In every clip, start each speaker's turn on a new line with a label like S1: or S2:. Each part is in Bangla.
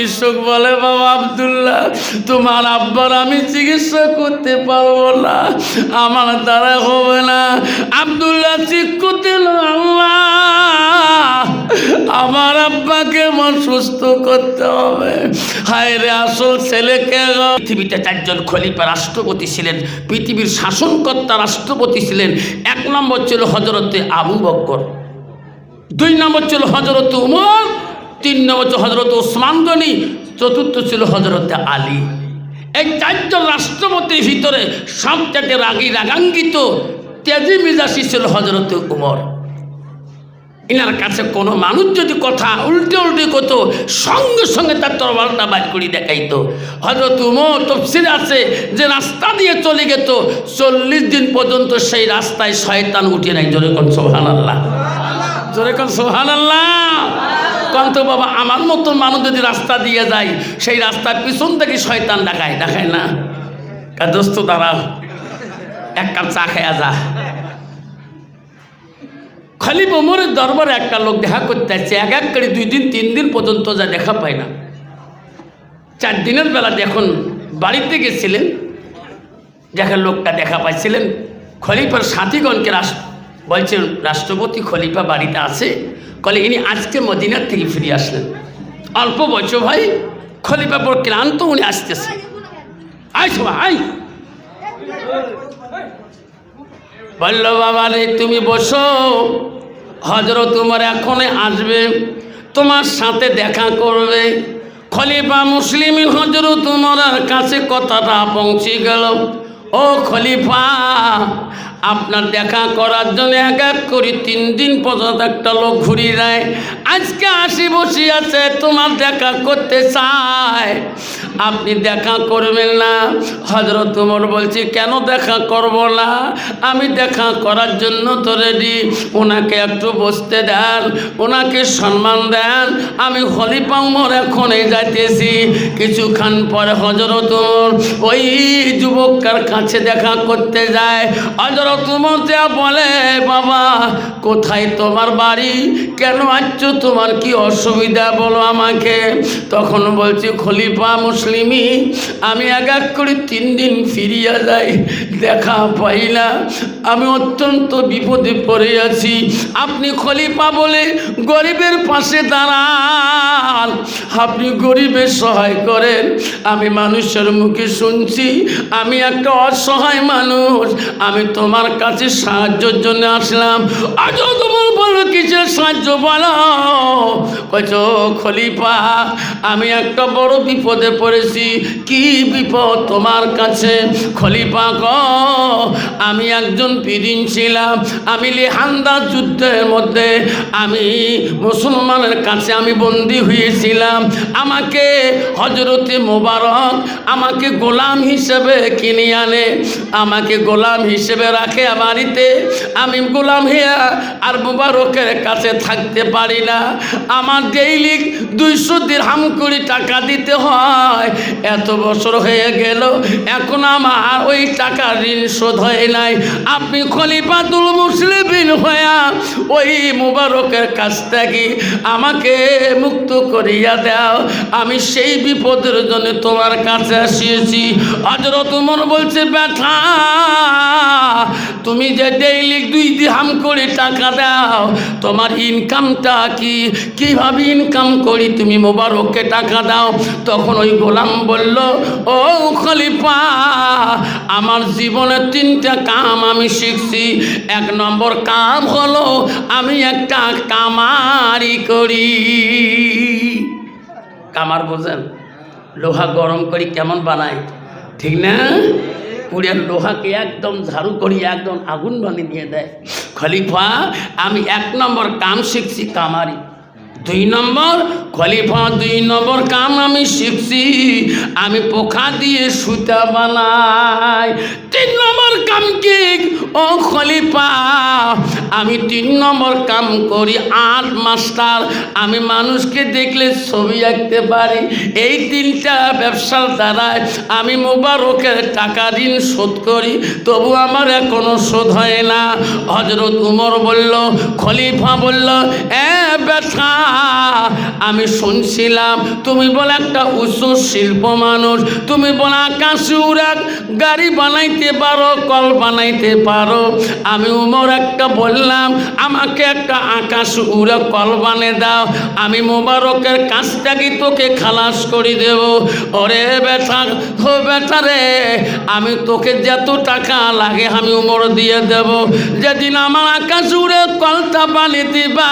S1: চিকিৎসক বলে, বাবা আবদুল্লাহ, তোমার আব্বার আমি চিকিৎসা করতে পারব না। আমার দ্বারা হবে না। আবদুল্লাহ ঠিক করতে আল্লাহ, আমার আব্বাকে আমার সুস্থ করতে হবে। হায় রে আসল ছেলেকে। পৃথিবীতে চারজন খলিফা রাষ্ট্রপতি ছিলেন, পৃথিবীর শাসনকর্তা রাষ্ট্রপতি ছিলেন। এক নম্বর ছিল হজরতে আবু বক্কর, দুই নম্বর ছিল হজরত উমর তিন নম্বর হজরত ওসমান গনি, চতুর্থ ছিল হজরত আলী। এই চারজন রাষ্ট্রপতির ভিতরে সবচাইতে রাগী, রাগাঙ্গিত, তেজি মিজাসি ছিল হজরত উমর। ইনার কাছে কোনো মানুষ যদি কথা উল্টে উল্টে করতো সঙ্গে সঙ্গে তার তরবারটা বাইর করে দেখাইতো। হজরত উমর তফসির আছে যে রাস্তা দিয়ে চলে যেত চল্লিশ দিন পর্যন্ত সেই রাস্তায় শয়তান উঠে নাই। জোরে কোন সোহান আল্লাহ জোরে কোন সোহান আল্লাহ কন্ত বাবা, আমার মতন মানুষ যদি রাস্তা দিয়ে যায়, সেই রাস্তার পিছন থেকে শয়তান দেখায় দেখায় না। দোস্ত, দাঁড়াও। এক কাপ চা খায়া যা। খালিফ ওমরের দরবারে একটা লোক দেখা করতে আসছে এক এক করে দুই দিন, তিন দিন পর্যন্ত যা দেখা পায় না। চার দিনের বেলা যখন বাড়িতে গেছিলেন যখন লোকটা দেখা পাইছিলেন। খলিফার সাথীগণকে রাষ্ট্র বলছেন রাষ্ট্রপতি খলিফা বাড়িতে আছে? কলে, ইনি আজকে মদিনার থেকে ফিরে আসলেন। অল্প বছর ভাই খলিফা পর ক্লান্ত, উনি আসতেছে। আয় সবা আয়। বলল, বাবা রে, তুমি বসো। হজরত তোমার এখনই আসবে, তোমার সাথে দেখা করবে। খলিফা মুসলিম হজরত তোমার কাছে কথাটা পৌঁছে গেল। ও খলিফা আপনার দেখা করার জন্য এক এক করি তিন দিন পর্যন্ত একটা লোক ঘুরি যায় আজকে আসি বসি আছে, তোমার দেখা করতে চায়। আপনি দেখা করবেন না। হজরত তোমার বলছি, কেন দেখা করব না? আমি দেখা করার জন্য তো রেডি ওনাকে একটু বসতে দেন, ওনাকে সম্মান দেন। আমি হলিপা উমর এখনই যাইতেছি। কিছুক্ষণ পরে হজরত উমর ওই যুবকটার কাছে দেখা করতে যায়। হজরত উমর যা বলে, বাবা, কোথায় তোমার বাড়ি? কেন আসছো? তোমার কি অসুবিধা বলো আমাকে? তখন বলছি, খলিফা মুসলিমি আমি এক এক করে তিন দিন ফিরিয়া যাই, দেখা পাই না। আমি অত্যন্ত বিপদে পড়ে আছি। আপনি খলিফা বলে গরিবের পাশে দাঁড়ান। আপনি গরিবের সহায় করেন। আমি মানুষের মুখে শুনছি, আমি একটা অসহায় মানুষ। আমি তোমার কাছে সাহায্যের জন্য আসলাম। আজও তোমার কিসের সাহায্য বলো। কচ খলিফা, আমি একটা বড় বিপদে পড়েছি। কি বিপদ তোমার কাছে? খলিফা ক আমি একজন পিদিন ছিলাম। আমি লেহান্দা যুদ্ধের মধ্যে আমি মুসলমানের কাছে আমি বন্দী হয়েছিলাম। আমাকে হজরতে মোবারক আমাকে গোলাম হিসেবে কিনে আনে। আমাকে গোলাম হিসেবে রাখে বাড়িতে। আমি গোলাম হিয়া আর মোবারকের কাছে থাকতে পারি না। আমার ডেইলি দুইশো দিরহাম কুড়ি টাকা দিতে হয়। এত বছর হয়ে গেল, এখন আমার ওই টাকা ঋণ শোধ হয় নাই। আপনি খলিফাতুল মুসলিমিন হইয়া ওই মুবারকের কাছ থেকে আমাকে মুক্ত করিয়া দাও। আমি সেই বিপদের জন্য তোমার কাছে আসিয়েছি। হজরত উমর বলছে, ব্যথা, তুমি যে ডেইলি দুই দিহাম করে টাকা দাও, তোমার ইনকামটা কি? কীভাবে ইনকাম করি তুমি মোবারককে টাকা দাও? তখন ওই গোলাম বলল, ও খলিফা, আমার জীবনের তিনটা কাম আমি শিখছি। এক নম্বর কাম হলো, আমি একটা কামারি করি। কামার বোঝেন, লোহা গরম করি কেমন বানায়? ঠিক না? পুরের লোহাকে একদম ঝাড়ু করি, একদম আগুন বানিয়ে দিয়ে দেয়। খলিফা, আমি এক নম্বর কাম শিখছি কামারি। দুই নম্বর, খলিফা দুই নম্বর কাম আমি শিখছি, আমি পোখা দিয়ে সুতা বানাই। তিন নম্বর কাম কি? ও খলিফা, আমি তিন নম্বর কাম করি আর্ট মাস্টার। আমি মানুষকে দেখলে ছবি আঁকতে পারি। এই তিনটা ব্যবসার দ্বারায় আমি মোবারকের টাকা ঋণ শোধ করি, তবু আমার এখনও শোধ হয় না। হজরত উমর বলল, খলিফা বলল, এ ব্যথা আমি শুনছিলাম, তুমি বলে একটা উঁচু শিল্প মানুষ, তুমি বলো আকাশ উড়াক গাড়ি বানাইতে পারো, কল বানাইতে পারো। আমি উমর একটা বললাম, আমাকে একটা আকাশ উড়ে কল বানিয়ে দাও, আমি মোবারকের কাজটাকে তোকে খালাস করে দেব। ওরে বেটা হো বেটা রে, আমি তোকে যত টাকা লাগে আমি উমর দিয়ে দেব। যেদিন আমার আকাশ উড়ে কলটা বানিয়ে দিবা,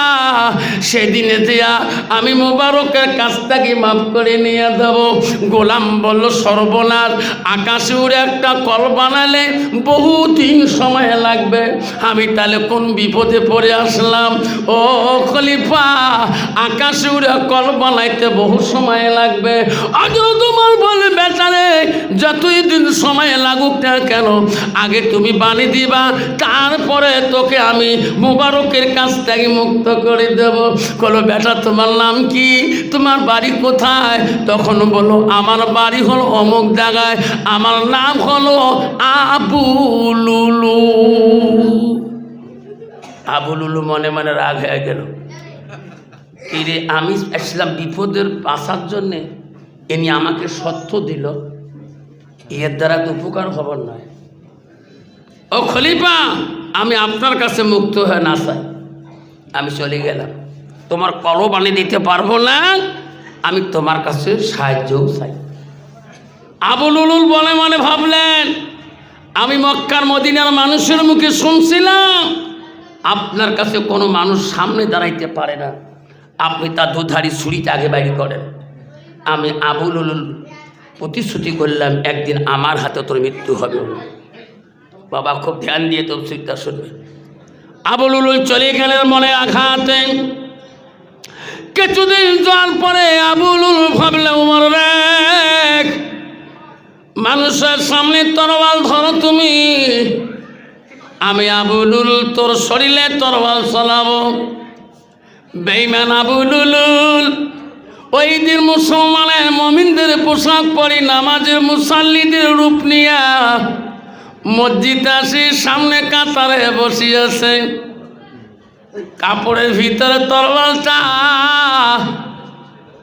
S1: সেদিনে দিয়া আমি মোবারকের কাজটাকে মাফ করে নিয়ে দেব গোলাম বলল, সর্বনাশ, আকাশে উড়ে একটা কল বানালে বহুদিন সময় লাগবে। আমি তাহলে কোন বিপদে পড়ে আসলাম? ও খলিফা, আকাশে উড়ে কল বানাইতে বহু সময় লাগবে। আজ তোমার বলে, বেচারে, যতই দিন সময় লাগুক না কেন, আগে তুমি বানিয়ে দিবা, তারপরে তোকে আমি মোবারকের কাছ থেকে মুক্ত করে দেব। বলো বেটা তোমার নাম কি? তোমার বাড়ি কোথায়? তখন বলো, আমার বাড়ি হলো অমুক জায়গায়। আমার নাম হলো আবুলুলু আবুলুলু মনে মনে রাগ হয়ে গেল। কি রে আমি আসলাম বিপদের বাঁচার জন্যে। এনি আমাকে সত্য দিল। এর দ্বারা তো উপকার খবর নয়। ও খলিফা, আমি আপনার কাছে মুক্ত হয়ে না চাই। আমি চলে গেলাম। তোমার কলও বানিয়ে দিতে পারব না। আমি তোমার কাছে সাহায্যও চাই। আবুল উলুল বলে মানে ভাবলেন, আমি মক্কার মদিনার মানুষের মুখে শুনছিলাম, আপনার কাছে কোনো মানুষ সামনে দাঁড়াইতে পারে না। আপনি তার দুধারি ছুরিতে আগে বাইরে করেন। আমি আবুল উলুল প্রতিশ্রুতি করলাম, একদিন আমার হাতে তোর মৃত্যু হবে। বাবা খুব ধ্যান দিয়ে তোর শিক্ষা শুনবে। আবুল উলুল চলে গেলেন মনে আঘাতে। কিছুদিন যাওয়ার পরে আবুল উলুল ভাবলে উমর রে, মানুষের সামনে তরবাল ধরো তুমি। আমি আবুলুল তোর শরীরে তরবাল চলাবো। বেইমান আবুলুল ওই দিন মুসলমানের মমিনদের পোশাক পরি নামাজের মুসাল্লিদের রূপ নিয়া মসজিদে আসি, সামনে কাতারে বসিয়েছে। কাপড়ের ভিতরে তরবালটা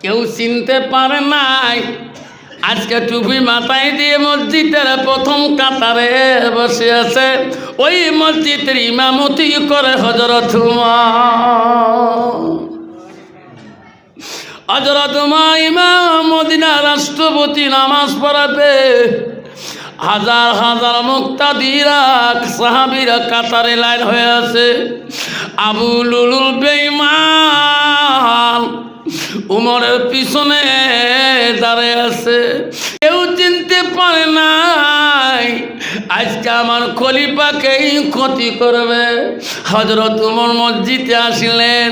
S1: কেউ চিনতে পারে নাই। আজকে টুপি মাথায় দিয়ে মসজিদের প্রথম কাতারে বসে আছে। ওই মসজিদের ইমামতি করে হজরত হজরত মদিনা রাষ্ট্রপতি নামাজ পড়াবে। হাজার হাজার মুক্তাদিরা, সাহাবিরা কাতারে লাইন হয়ে আছে। আবুল উলুল বেঈমান উমরের পিছনে দাঁড়িয়ে আছে। কেউ চিনতে পারে নাই, আজকে আমার খলিফাকেই ক্ষতি করবে। হজরত উমর মসজিদে আসিলেন,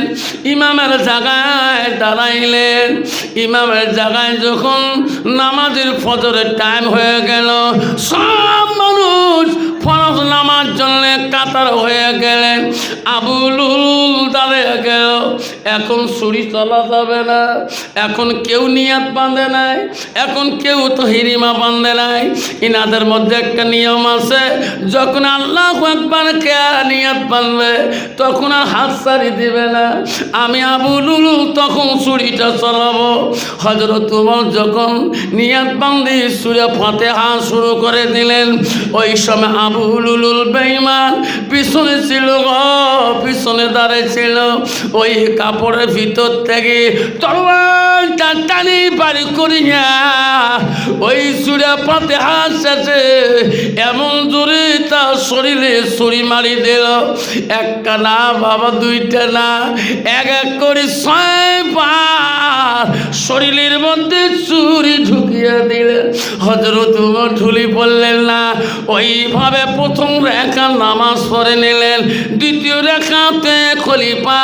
S1: ইমামের জায়গায় দাঁড়াইলেন। ইমামের জায়গায় যখন নামাজের ফজরের টাইম হয়ে গেল, সব মানুষ ফরজ নামার জন্য কাতার হয়ে গেলেন আবুল দাঁড়িয়ে গেল। এখন ছুরি চলা যাবে না। এখন কেউ নিয়াত বাঁধে নাই। এখন কেউ তো হিরিমা বাঁধে নাই। ইনাদের মধ্যে একটা নিয়ম আছে, যখন আল্লাহ একবার কে নিয়াত বাঁধবে, তখন আর হাত সারি দিবে না। আমি আবুল তখন ছুরিটা চলাবো। হজরত তোমার যখন নিয়াত বান্ধি সুরে ফাতে হাত শুরু করে দিলেন। ওই সময় আবুল উলুল বেইমান পিছনে ছিল পিছনে দাঁড়িয়ে ছিল। ওই কাপড়ের ভিতর থেকে তরবারটা টানি বাড়ি করি না ওই পাতে শেষে এমন জোরে তার শরীরে ছুরি মারি দিল। একটা না, বাবা, দুইটা না, এক এক করে ছয় শরীরের মধ্যে চুরি ঢুকিয়ে দিলেন হজরত ঢুলি বললেন, না, ওইভাবে প্রথম রেখা নামাজ পড়ে নিলেন, দ্বিতীয় রেখাতে খলিফা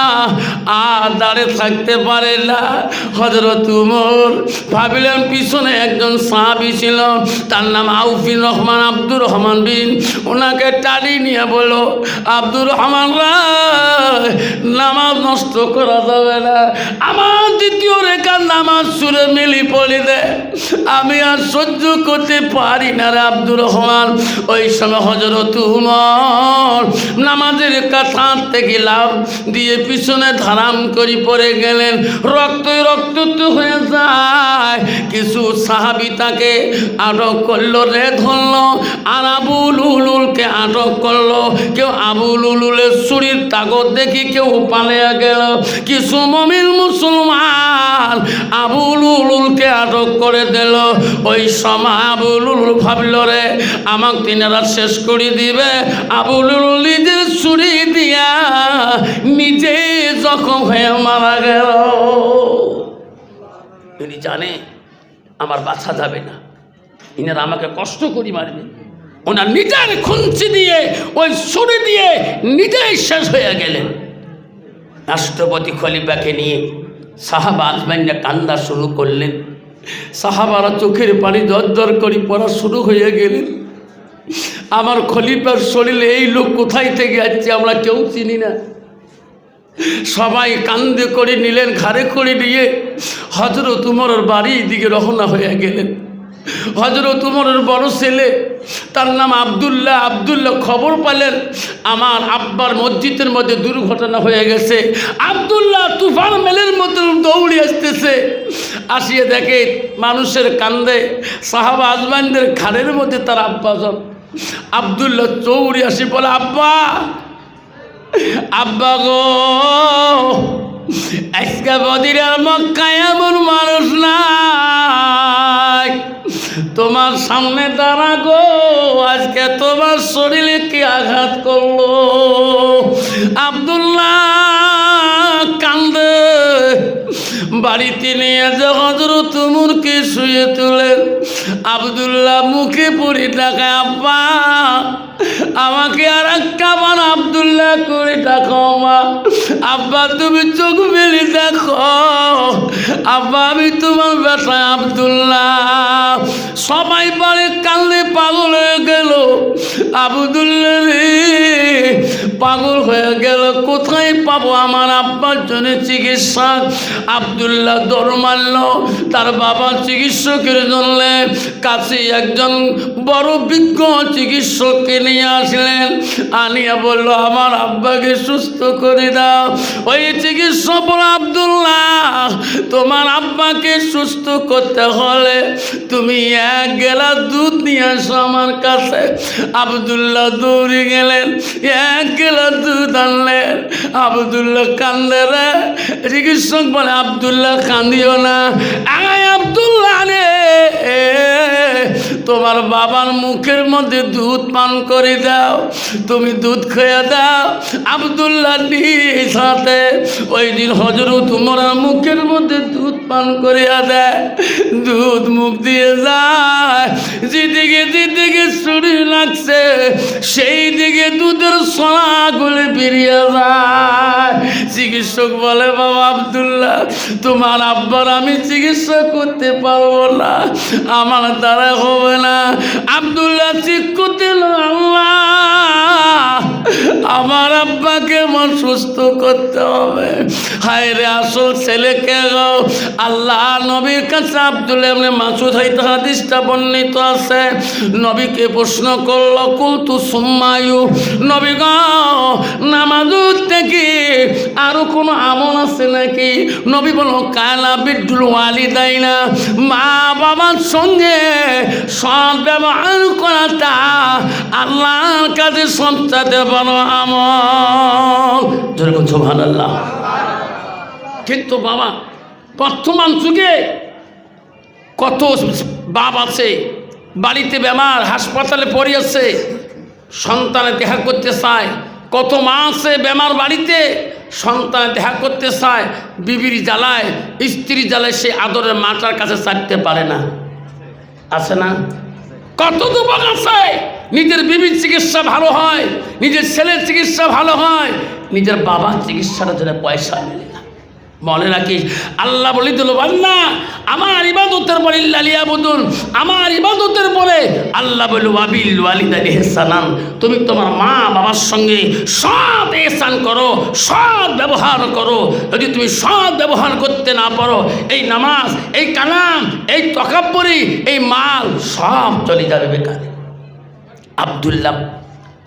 S1: আর দাঁড়িয়ে থাকতে পারে না। হজরত উমর ভাবিলাম, পিছনে একজন সাহাবি ছিল, তার নাম আউফিন রহমান, আব্দুর রহমান বিন। ওনাকে টানি নিয়ে বলো আব্দুর রহমান রায়, নামাজ নষ্ট করা যাবে না। আমার দ্বিতীয় রেখার নামাজ সুরে মিলি পড়ে দেয় আমি আর সহ্য করতে পারি না রে আব্দুর রহমান। ওই সময় হজরত নামাজের কাছা থেকে লাভ দিয়ে পিছনে ধারাম করি পড়ে গেলেন। রক্ত রক্ত হয়ে যায়। কিছু সাহাবি তাকে আটক করল, রে ধরলো আর আবুল উলুলকে আটক করল। কেউ আবুল উলুলের শরীর তাগত দেখি কেউ পালিয়ে গেল। কিছু মমিন মুসলমান আবুল উলুলকে আটক করে দিল। ওই সময় আবুল উলুল ভাবল, রে, আমাকে তিনারা শেষ করে দিবে। আবুল উলুল নিজের ছুরি দিয়া নিজে জখম হয়ে মারা গেল। তিনি জানে, আমার বাছা যাবে না। ইনারা আমাকে কষ্ট করি মারবে। ওনার নিজের খুঞ্চি দিয়ে, ওই ছুরি দিয়ে নিজেই শেষ হয়ে গেলেন। রাষ্ট্রপতি খলিফাকে নিয়ে সাহাবা আজমাইনে কান্দা শুরু করলেন। সাহাবারা চোখের পানি দর করে পড়া শুরু হয়ে গেলেন। আমার খলিফার শরীরে এই লোক কোথায় থেকে যাচ্ছে আমরা কেউ চিনি না। সবাই কান্দে করে নিলেন, ঘাড়ে করে নিয়ে হজরত উমরের বাড়ির দিকে রহনা হয়ে গেলেন। হজরত উমরের বড় ছেলে, তার নাম আবদুল্লাহ। আবদুল্লাহ খবর পেলেন, আমার আব্বার মসজিদের মধ্যে দুর্ঘটনা হয়ে গেছে। আবদুল্লাহ তুফান মেলের মতো দৌড়ে আসতেছে। আসিয়ে দেখে মানুষের কান্দে, সাহাবা আজমানদের ঘাড়ের মধ্যে তার আব্বা সব আবদুল্লাহ চৌড়ি আসি, বলে, আব্বা আব্বা গো, আজকে বদিরের মক্কায় এমন মানুষ নাই তোমার সামনে দাঁড়া গো আজকে তোমার শরীরে কি আঘাত করল? আব্দুল্লাহ! বাড়িতে নিয়ে হজরত তুমুরকে শুয়ে তোলেন আবদুল্লাহ মুখে পড়ে টাকা আব্বা, আমাকে আর একটা বার আবদুল্লাহ করে ডাকো মা আব্বা, তুমি চোখ মেলে দেখো। আব্বা, আমি তোমার বেটা আবদুল্লাহ। সবাই বাড়ি কান্দে পাগল হয়ে গেল। আবদুল্লাহ, পাগল হয়ে গেল। কোথায় পাবো আমার আব্বার জন্য চিকিৎসা? আবদুল্লাহ দৌড় মারল। তার বাবা চিকিৎসকের জন্য কাছে একজন বড় বিজ্ঞ চিকিৎসককে নিয়ে আসলেন। আনিয়া বলল, আমার আব্বাকে সুস্থ করে দাও। ওই চিকিৎসক আবদুল্লাহ, তোমার আব্বাকে সুস্থ করতে হলে তুমি এক গেলা দুধ নিয়ে আসো আমার কাছে। আবদুল্লাহ দৌড়ে গেলেন, এক গেলা দুধ আনলেন। আবদুল্লাহ কান্দে রে। চিকিৎসক বলে, আবদুল্লাহ কান্দিও না। আয় আবদুল্লাহ রে। তোমার বাবার মুখের মধ্যে দুধ পান করে দাও। তুমি দুধ খেয়ে দাও। আবদুল্লাহ হাতে ওই দিন হজরত উমরার মুখের মধ্যে দুধ পান করিয়া দেয়। দুধ মুখ দিয়ে যায়। যেদিকে যেদিকে শরীর লাগছে, সেই দিকে দুধের সোনাগুলি বেরিয়ে যায়। চিকিৎসক বলে, বাবা আবদুল্লাহ, তোমার আব্বার আমি চিকিৎসা করতে পারব না। আমার দ্বারা হবে না। আবদুল্লাহ, ঠিক করতে আল্লাহ। আমার আব্বাকে মন সুস্থ করতে হবে। হায় রে, আসল ছেলেকে আল্লাহ, নবীর কাছে আব্দুল মাসুদ হইতে হাদিসটা বর্ণিত আছে। নবীকে প্রশ্ন করল, কুলতু সুম্মায়ু। নবী গ, নামাজ থেকে আরও কোনো আমল আছে নাকি? নবী বলো কালা বিদ্যুল ওয়ালি দেয় না মা বাবার সঙ্গে সব ব্যবহার করাটা আল্লাহর কাছে সবচাতে বড় আমল। যেরকম আল্লাহ কিন্তু বাবা বর্তমান যুগে কত বাপ আছে? বাড়িতে বেমার, হাসপাতালে পড়ে আছে সন্তানে দেখা করতে চায়। কত মা আছে বেমার বাড়িতে, সন্তান দেখা করতে চায়, বিবির জ্বালায় স্ত্রী জ্বালায় সে আদরের মাটার কাছে চাইতে পারে না। আছে না? কত যুবক আছে, নিজের বিবির চিকিৎসা ভালো হয়, নিজের ছেলের চিকিৎসা ভালো হয়, নিজের বাবার চিকিৎসার জন্য পয়সা মেলে না মনে রাখিস। আল্লাহ বলি দিল না আমার ইবাদতের পরে ইল্লালিয়া বদুন আমার ইবাদতের পরে আল্লাহ বলল আবিল ওয়ালিদানি হেসানান তুমি তোমার মা বাবার সঙ্গে সৎ এহসান করো, সৎ ব্যবহার করো। যদি তুমি সৎ ব্যবহার করতে না পারো, এই নামাজ, এই কালাম, এই তকাব্বরি, এই মাল সব চলে যাবে বেকারে। আবদুল্লাহ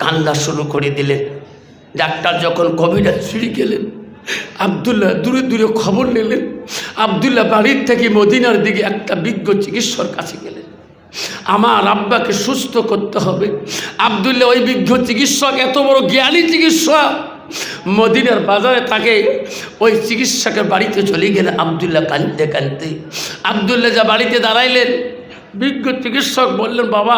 S1: কান্দা শুরু করে দিলেন। ডাক্তার যখন কোভিডে ছিঁড়ে গেলেন আবদুল্লাহ দূরে দূরে খবর নিলেন। আবদুল্লাহ বাড়ির থেকে মদিনার দিকে একটা বিজ্ঞ চিকিৎসর কাছে গেলেন। আমার আব্বাকে সুস্থ করতে হবে। আবদুল্লাহ ওই বিজ্ঞ চিকিৎসক, এত বড় জ্ঞানী চিকিৎসক। মদিনার বাজারে তাকে ওই চিকিৎসকের বাড়িতে চলে গেলেন আবদুল্লাহ কাঁদতে কাঁদতে। আবদুল্লাহ যা বাড়িতে দাঁড়াইলেন, বিজ্ঞ চিকিৎসক বললেন, বাবা,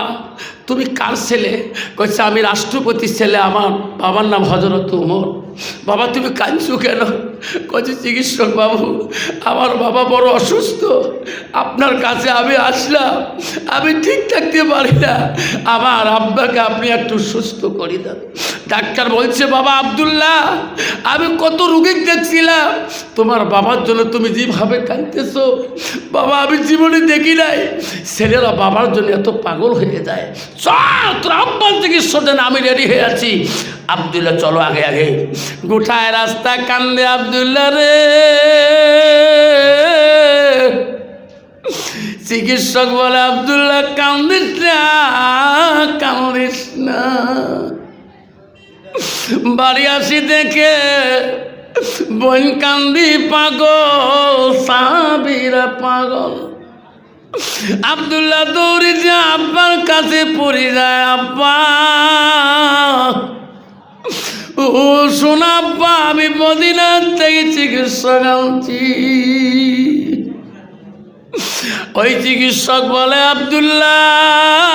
S1: তুমি কার ছেলে? কইছে, আমি রাষ্ট্রপতির ছেলে, আমার বাবার নাম হজরত উমর বাবা, তুমি কাঁদছো কেন? কচ্ছে চিকিৎসক বাবু, আমার বাবা বড় অসুস্থ। আপনার কাছে আমি আসলাম, আমি ঠিক থাকতে পারি না। আমার আব্বাকে আপনি একটু সুস্থ করে দেন। ডাক্তার বলছে, বাবা আবদুল্লাহ, আমি কত রুগী দেখছিলাম। তোমার বাবার জন্য তুমি যেভাবে কাঁদতেছো, বাবা, আমি জীবনে দেখি নাই। ছেলেরা বাবার জন্য এত পাগল হয়ে যায়। চল, তোর আব্বার চিকিৎসা দেন আমি রেডি হয়ে আছি। আবদুল্লাহ, চলো আগে আগে। গোটায় রাস্তা কান্দে আবদুল্লাহ রে। চিকিৎসক বলে, আবদুল্লাহ, কান্দিস না কান্দিস না। বাড়ি আসি দেখে, বন কান্দি পাগল, সাবিরা পাগল। আবদুল্লাহ দৌড়ি যে, আব্বার কাছে পড়ে যায়, আব্বা। ও আব্বা আমি মদিনার থেকে চিকিৎসা আনছি। ওই চিকিৎসক বলে আবদুল্লাহ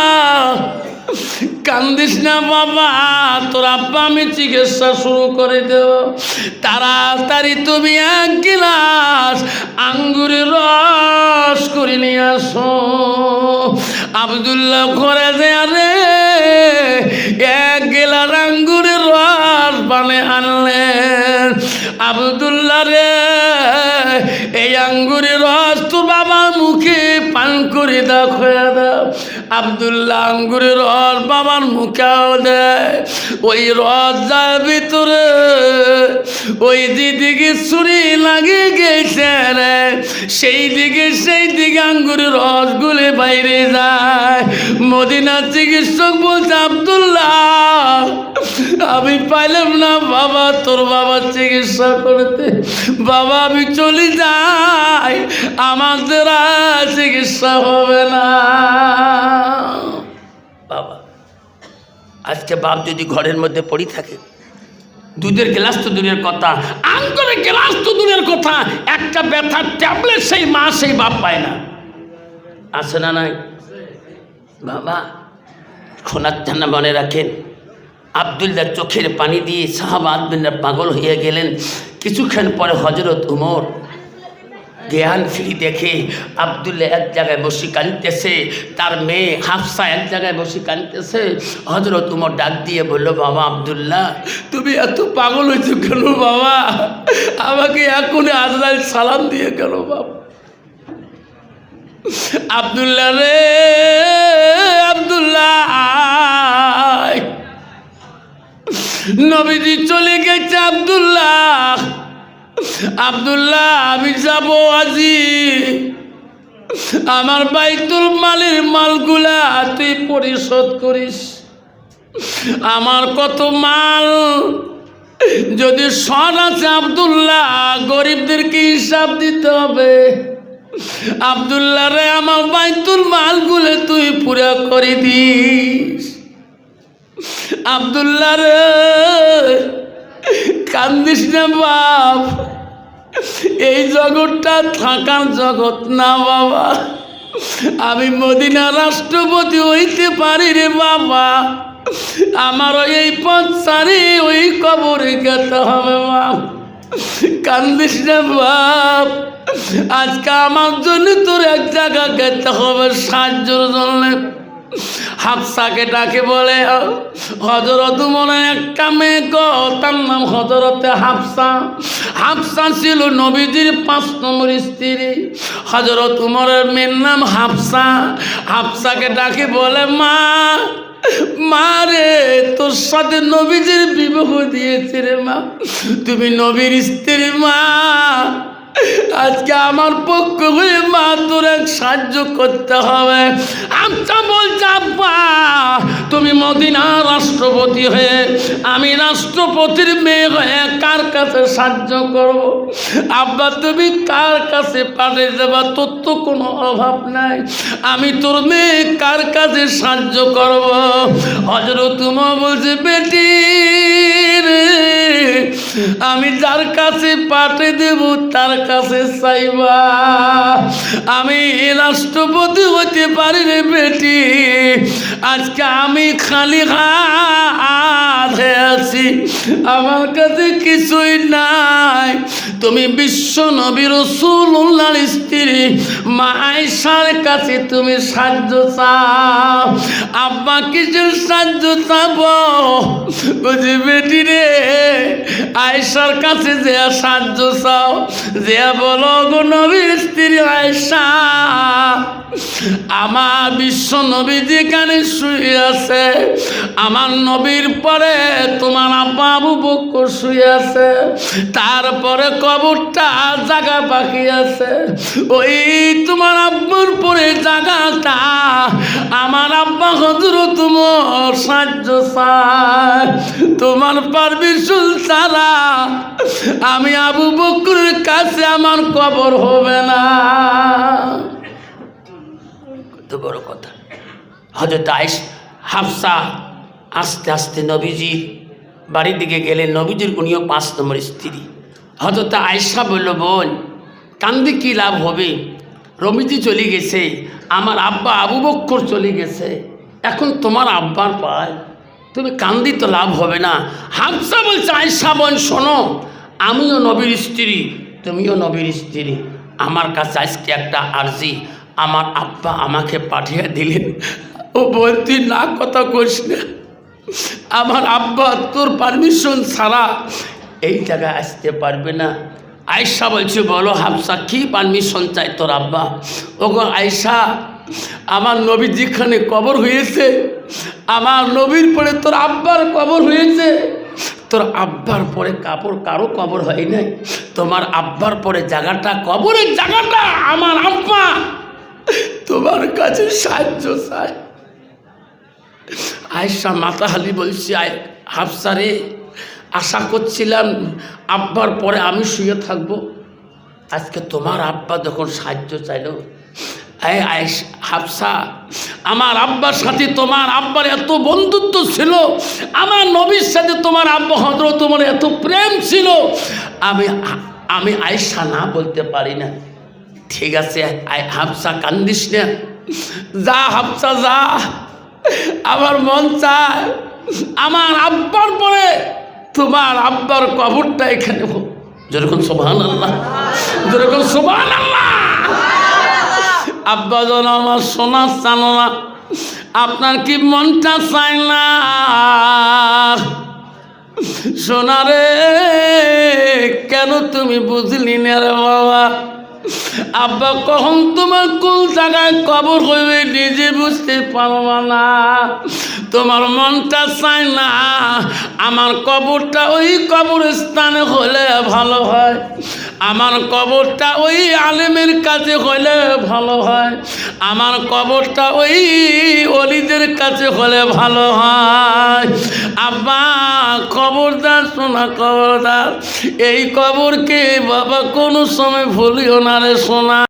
S1: কান্দিস না বাবা, তোর আব্বা আমি চিকিৎসা শুরু করে দেব। তাড়াতাড়ি তুমি এক গিলাস আঙ্গুরের রস করে নিয়ে আসো। আবদুল্লাহ করে দে আরে এক গেলার আঙ্গুরের রস বানে আনলেন। আবদুল্লাহ রে, এই আঙ্গুরের রস তোর বাবার মুখে পান করে দাও দাও। আবদুল্লাহ আঙ্গুরের রস বাবার মুখেও দেয়। ওই রস যায় ভিতরে, ওই দিদিকে ছুরি লাগিয়ে গেছে রে। সেই দিকে সেই দিকে আঙ্গুরের রস গুলে বাইরে যায়। মদিনা চিকিৎসক বলছে, আবদুল্লাহ, আমি পাইলাম না বাবা, তোর বাবার চিকিৎসা করতে। বাবা, আমি চলে যাই, আমাদের চিকিৎসা হবে না। বাবা, আজকে বাপ যদি ঘরের মধ্যে পড়ি থাকে, দুধের গ্লাস তো দূরের কথা, আঙ্গুরের গ্লাস তো দূরের কথা, একটা ব্যথার ট্যাবলেট সেই মা সেই বাপ পায় না। আছে না নাই? বাবা, খোনার জানা মনে রাখেন, আবদুল্লাহ চোখের পানি দিয়ে সাহাবা আবদুল্লাহ পাগল হয়ে গেলেন, কিছুক্ষণ পরে হজরত উমর জ্ঞান ফিরি দেখে আবদুল্লাহ এক জায়গায় বসে কাঁদতেছে, তার মেয়ে হাফসা এক জায়গায় বসে কাঁদতেছে। হজরত উমর ডাক দিয়ে বলল, বাবা আবদুল্লাহ, তুমি এত পাগল হয়েছো কেন বাবা? আমাকে এখনই আজরাইল সালাম দিয়ে গেল বাবা। আবদুল্লাহ রে, আবদুল্লাহ। নবীজি চলে গেছে আবদুল্লাহ। আবদুল্লাহ, আমি যাব আজি। আমার বাইতুল মালের মালগুলা তুই পরিশোধ করিস। আমার কত মাল? যদি সন আছে আবদুল্লাহ, গরিবদেরকে হিসাব দিতে হবে। আবদুল্লাহ রে আমার বাইতুল মালগুলো তুই পুরা করে দিস। আবদুল্লাহ রে কান্দিস না বাপ। এই জগৎটা থাকার জগৎ না বাবা। আমি মদিনা রাষ্ট্রপতি হইতে পারি রে বাবা। আমারও এই পথ সারি, ওই কবরে যেতে হবে বাপ কান্দিস না বাপ। আজকে আমার জন্য তোর এক জায়গা যেতে হবে, সাহায্যর জন্য। হাফসাকে ডাকে বলে হজরত মনে একটা মেয়ে তার নাম হজরতে হাফসা। হাফসা ছিল নবীজির পাঁচ নম্বর স্ত্রী। হজরত উমরের মেয়ের নাম হাফসা। হাফসাকে ডাকে বলে, মা মারে তোর সাথে নবীজির বিবাহ দিয়েছে রে মা। তুমি নবীর স্ত্রী মা। আজকে আমার পক্ষ হয়ে মা তোর সাহায্য করতে হবে। আচ্ছা বলছে, আব্বা, তুমি মদিনা রাষ্ট্রপতি হয়ে আমি রাষ্ট্রপতির মেয়ে হয়ে কার কাছে সাহায্য করব? আব্বা, তুমি কার কাছে পাঠিয়ে দেবা? তোর তো কোনো অভাব নাই। আমি তোর মেয়ে কার কাছে সাহায্য করব? হজরত তোমা বলছে, বেটি আমি যার কাছে পাঠিয়ে দেব, তার কাছে চাইবা। আমি রাষ্ট্রপতি হতে পারি রে বেটি। আজকে আমি খালি হাত আছি। আমার কাছে কিছুই নাই। তুমি বিশ্ব নবীর রসুল্লাহর স্ত্রী। মা আয়সার কাছে তুমি সাহায্য চাও। আব্বা কিছু সাহায্য চাবো? বুঝি বেটি রে আয়সার কাছে যে সাহায্য চাও, যে বলো গো নবীর স্ত্রী আয়সা আমার বিশ্ব নবী যেখানে শুয়ে আছে, আমার নবীর পরে তোমার আব্বা আবু শুয়ে আছে, তারপরে কবরটা জাগা বাকি আছে। ওই তোমার আব্বুর পরে জাগাটা আমার আব্বা হজর তোমার সাহায্য চায়। তোমার পারমিশন ছাড়া আমি আবু বকরের কাছে আমার কবর হবে না। কত বড় কথা। হজরত আইস হাফসা আস্তে আস্তে নবীজির বাড়ির দিকে গেলে নবীজির উনিও পাঁচ নম্বর স্ত্রী। হজরত আয়সা বলল, বোন, কান্দি কি লাভ হবে? রমিজি চলে গেছে, আমার আব্বা আবু বক্কর চলে গেছে। এখন তোমার আব্বার পায়। তুমি কান্দি তো লাভ হবে না। হাফসা বলছে আয়সা বোন, শোনো, আমিও নবীর স্ত্রী, তুমিও নবীর স্ত্রী। আমার কাছে আজকে একটা আর্জি। আমার আব্বা আমাকে পাঠিয়ে দিলেন। ও বলতি না কথা কইস না। আমার আব্বা তোর পারমিশন ছাড়া এই জায়গায় আসতে পারবে না। আয়সা বলছে, বলো হাফসা, কি পারমিশন চাই তোর আব্বা? ওগো আয়সা আমার নবী যেখানে কবর হয়েছে, আমার নবীর পরে তোর আব্বার কবর হয়েছে। তোর আব্বার পরে কাপড় কারও কবর হয় নাই। তোমার আব্বার পরে জায়গাটা, কবরের জায়গাটা আমার আব্বা। তোমার কাছে সাহায্য চায় আয়সা মাতাহালি বলছি, আয় হাফসারে আশা করছিলাম আব্বার পরে আমি শুয়ে থাকব। আজকে তোমার আব্বা যখন সাহায্য চাইলো আয়েশ হাফসা, আমার আব্বার সাথে তোমার আব্বার এত বন্ধুত্ব ছিল, আমার নবীর সাথে তোমার আব্বা হজরত তোমার এত প্রেম ছিল, আমি আমি আয়েশা না বলতে পারি না। ঠিক আছে হাফসা, কান্দিস না। যা হাফসা, যা। আমার মন চায়, আমার আব্বার পরে তোমার আব্বার কবরটা এখানে যেরকম সোভান আল্লাহ যেরকম সোভান আল্লাহ আব্বা যেন আমার সোনা চানো না আপনার কি মনটা চায় না? সোনারে, কেন তুমি বুঝলি না রে বাবা? আব্বা কখন তোমার কোন জায়গায় কবর হইবে নিজে বুঝতে পারবা না। তোমার মনটা চায় না, আমার কবরটা ওই কবরস্থানে হলে ভালো হয়। আমার কবরটা ওই আলেমের কাছে হলে ভালো হয়। আমার কবরটা ওই অলিদের কাছে হলে ভালো হয়। আব্বা, খবরদার শোনা, খবরদার। এই কবরকে বাবা কোনো সময় ভুলিও না। রে শোনা